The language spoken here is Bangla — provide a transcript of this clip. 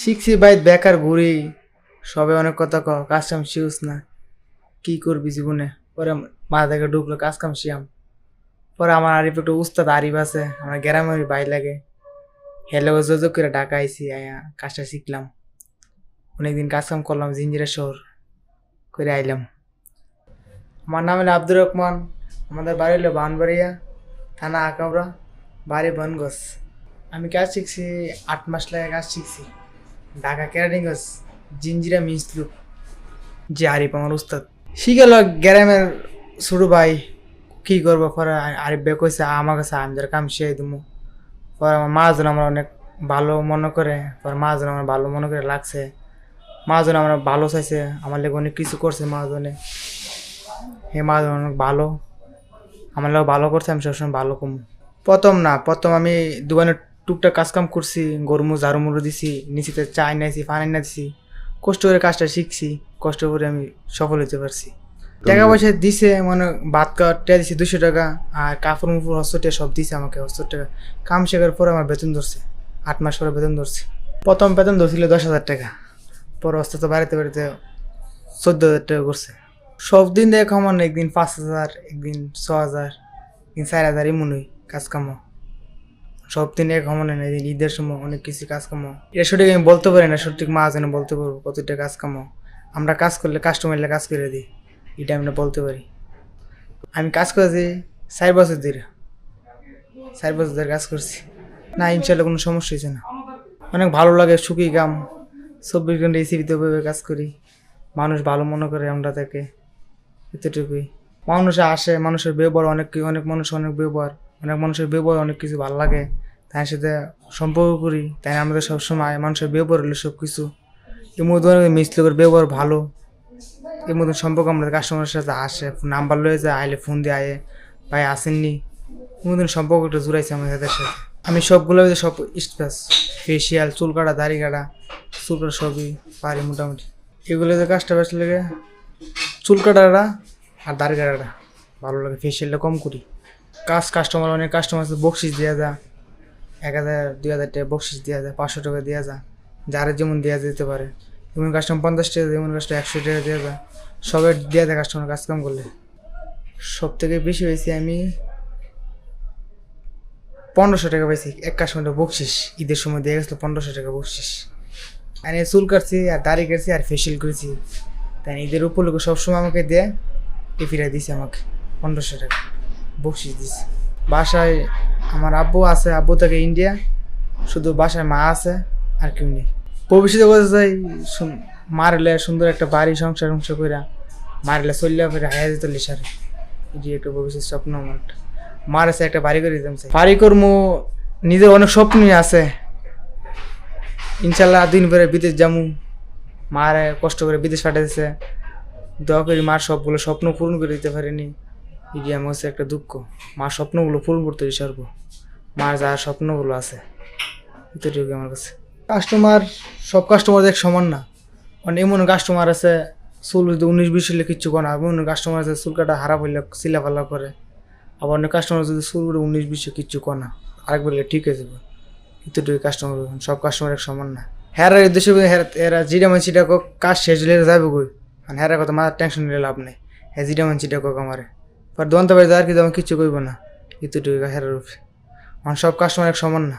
শিখছি ভাই বেকার ঘুরি। সবে অনেক কথা ক কাজ কাম শিউস না। কি করবি জীবনে? পরে মা থেকে ঢুকলো, কাজ কাম শিয়াম পরে আমার আরিফ একটু উস্তাদ আরিফ আছে, আমার গ্রামের ভাই লাগে। হেলে যোগাযোগ করে ঢাকা আইসি আয়া কাজটা শিখলাম। অনেকদিন কাজ কাম করলাম, জিঞ্জিরা শহর করে আইলাম। আমার নাম হলো আব্দুর রহমান, আমাদের বাড়ি হলো বানবাড়িয়া, থানা আকাবরা বাড়ি বনগস আমি কাজ শিখছি, আট মাস লাগে কাজ শিখছি। ঢাকা ক্যারাটিংস জিঞ্জিরা মিসলুক যে আরিফ আমার উস্তাদ। শিখেল গ্রামের ছোটো ভাই কী করব পরে আরিফ বে কইছে, আমার কাছে আমি যার কাম শিখাই দেবো পরে আমার মাজন আমার অনেক ভালো মনে করে পরে মাজন আমার ভালো মনে করে লাগছে। মাজন আমার ভালো চাইছে, আমার লেগে অনেক কিছু করছে মাজনে হে মাজন অনেক ভালো, আমার লোক ভালো করছে, আমি সবসময় ভালো কম। প্রথম না, প্রথম আমি দোকানে টুকটাক কাজ কাম করছি গরমু ঝাড়ু মুড়ো দিছি নিচিতে চা নিয়েছি পানি না দিছি কষ্ট করে কাজটা শিখছি কষ্ট করে আমি সফল হতে পারছি। টাকা পয়সা দিছে মানে ভাত কাটা দিছে দুশো টাকা আর কাপড় মুপুর হস্তটা সব দিছে আমাকে হস্তর টাকা কাম শেখার পরে আমার বেতন ধরছে আট মাস পরে বেতন ধরছে। প্রথম বেতন ধরছিল দশ হাজার টাকা পরে হস্তে তো বাড়িতে বাড়িতে চোদ্দ হাজার টাকা করছে। সব দিন দেখ আমার একদিন পাঁচ হাজার একদিন ছ হাজার একদিন চার হাজার এমন হই কাজ কামো সব দিন হয় না ঈদের সময় অনেক কিছু কাজ কামো। এটা সঠিক আমি বলতে পারি না, সঠিক মা যেন বলতে পারব কতটা কাজ কামো। আমরা কাজ করলে কাস্টমারলে কাজ করে দিই এটা আমরা বলতে পারি। আমি কাজ করেছি চার বছর ধরে, চার বছর ধরে কাজ করছি। না ইনশাল্লাহ কোনো সমস্যা হয়েছে না। অনেক ভালো লাগে, সুখী কাম। চব্বিশ ঘণ্টা বসে কাজ করি। মানুষ ভালো মনে করে আমরা তাকে, এতটুকুই। মানুষ আসে, মানুষের ব্যবহার অনেক অনেক মানুষ অনেক ব্যবহার, অনেক মানুষের ব্যবহার অনেক কিছু ভালো লাগে। তার সাথে সম্পর্ক করি, তাই আমাদের সবসময় মানুষের ব্যবহার হলো সব কিছু এর মধ্যে অনেক মিসলোকের ব্যবহার ভালো। এর মধ্যে সম্পর্ক আমাদের কাস্টমারের সাথে আসে নাম্বার লয়ে যায়, আইলে ফোন দিয়ে আয়ে, ভাই আসেননি। এর মধ্যে সম্পর্কটা জুড়াইছে আমাদের সাথে। আমি সবগুলো সব স্পেস ফেসিয়াল চুল কাটা, দাড়ি কাটা, চুল কাটা সবই পারি মোটামুটি। এগুলোতে কাজটা বেশ লাগে, চুল কাটাটা আর দাড়ি কাটাটা ভালো লাগে ফেসিয়ালটা কম করি। কাজ কাস্টমার অনেক কাস্টমার আছে, বকশিস দেওয়া যায় এক হাজার, দুই হাজার টাকা বকশিস দেওয়া যায়, পাঁচশো টাকা দেওয়া যায়। যার যেমন দেওয়া যেতে পারে। যেমন কাস্টমার পঞ্চাশ টাকা যেমন কাস্টমার একশো টাকা দেওয়া যায়। সবাই দেওয়া যায় কাস্টমার কাজ কাম করলে। সব থেকে বেশি হয়েছে আমি পনেরোশো টাকা পাইছি এক কাস্টমারটা বকশিস। ঈদের সময় দিয়ে গেছিল পনেরোশো টাকা বকশিস। আমি চুল কাটছি, আর দাড়ি কাটছি, আর ফেসিয়াল করেছি। তাই ঈদের উপলক্ষে সবসময় আমাকে দেয়, এ ফিরাই দিছে আমাকে। পনেরোশো টাকা বকশিস দিছে। বাসায় আমার আব্বু আছে, আব্বু থেকে ইন্ডিয়া শুধু বাসায় মা আছে, আর কেউ নেই। ভবিষ্যতে কথা চাই মারলে সুন্দর একটা বাড়ি, সংসার সংসার করে মারলে চললে ফেরে হায়া যেত লিসারে। এটি একটা ভবিষ্যৎ স্বপ্ন আমার। মার আছে একটা বাড়ি করে দিতাম বাড়ি কর্ম, নিজের অনেক স্বপ্নই আছে। ইনশাল্লাহ দিন ভরে বিদেশ যামু। মার কষ্ট করে বিদেশ পাঠাইছে। দোয়া করি মার সবগুলো স্বপ্ন পূরণ করে দিতে পারিনি। এটি আমার হচ্ছে একটা দুঃখ। মার স্বপ্নগুলো পূরণ করতে পারব মার যার স্বপ্নগুলো আছে এতটুকু আমার কাছে। কাস্টমার সব কাস্টমার এক সমান না। মানে এমন কাস্টমার আছে চুল যদি উনিশ বিশ হলে কিচ্ছু করে না। এমন কাস্টমার আছে চুল কাটা হারা হইলে চিলা ফালা করে। আবার অনেক কাস্টমার যদি চুল করে উনিশ বিশে কিচ্ছু করে না আরেক বললে ঠিক আছে এতটুকু কাস্টমার সব কাস্টমার এক সমান না। হ্যাঁ উদ্দেশ্য এরা জিরা মানসিটা কক কাজ শেষ হলে যাবে কই? মানে হ্যাঁ কথা মাথার টেনশন নিলে লাভ নেই। হ্যাঁ জিরা মানসিটা কক আমারে। পর দোকান তো বাড়ি আর কিন্তু আমি কিচ্ছু কইব না ইতুটুকু গাছের রূপে আমার সব কাস্টমার এক সমান না